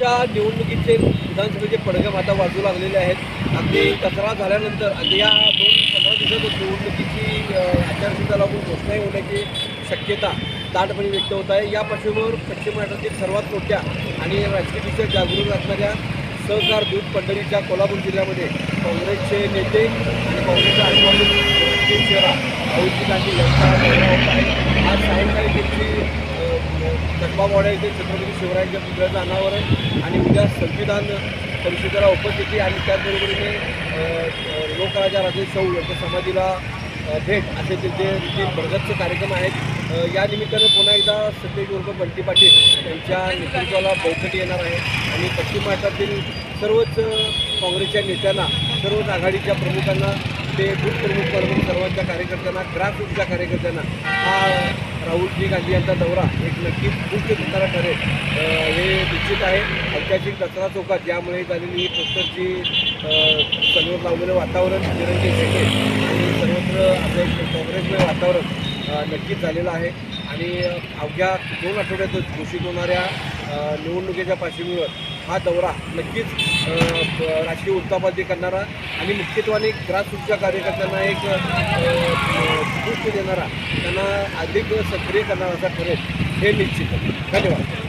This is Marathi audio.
लोकसभेच्या निवडणुकीचे विधानसभेचे पडगम आता वाजू लागलेले आहेत. अगदी कचरा झाल्यानंतर अगदी या दोन पंधरा दिवसात निवडणुकीची आचारसंहिता लागून घोषणाही होण्याची शक्यता दाटपणे व्यक्त होत आहे. या पार्श्वभूमीवर पश्चिम महाराष्ट्रातील सर्वात मोठ्या आणि राजकीयदृष्ट्या जागरूक असणाऱ्या सहकार दूध पंढरीच्या कोल्हापूर जिल्ह्यामध्ये काँग्रेसचे नेते आणि काँग्रेसच्या आश्वासन राजकीय चेहरा राहुलजी गांधी यांचा होत आहे. आज सायंकाळी त्यांची कसबावाडा येथे छत्रपती शिवरायांच्या पुतळ्याचं अनावरण आणि उद्या संविधान परिषदेला उपस्थिती आणि त्याचबरोबरीने लोकराजा राजे चौ यांच्या समाधीला भेट असे त्यांचे तीन भरगतचे कार्यक्रम आहेत. या निमित्तानं पुन्हा एकदा सत्यजित बंटी पाटील यांच्या नेतृत्वाला बैठक येणार आहे. आणि पश्चिम महाराष्ट्रातील सर्वच काँग्रेसच्या नेत्यांना सर्वच आघाडीच्या प्रमुखांना ते बूथ प्रमुख म्हणून सर्वांच्या कार्यकर्त्यांना ग्रासरूटच्या कार्यकर्त्यांना हा राहुलजी गांधी यांचा दौरा एक नक्कीच मुख्य ठिकाणा ठरेल. हे निश्चित आहे. ऐतिहासिक दसरा चौकात ज्यामुळे झालेली ही पोस्टरची सर्व लावलेलं वातावरण तिरंगी झेंडे आणि सर्वत्र आपलं एक काँग्रेसमय वातावरण नक्कीच झालेलं आहे. आणि अवघ्या दोन आठवड्यातच घोषित होणाऱ्या निवडणुकीच्या पार्श्वभूमीवर हा दौरा नक्कीच अ, ब- राजकीय करणारा आणि मुख्यत्वाने ग्रासरूटच्या कार्यकर्त्यांना एक पुष्ट देणारा त्यांना अधिक सक्रिय करणारा असा ठरेल हे निश्चित धन्यवाद.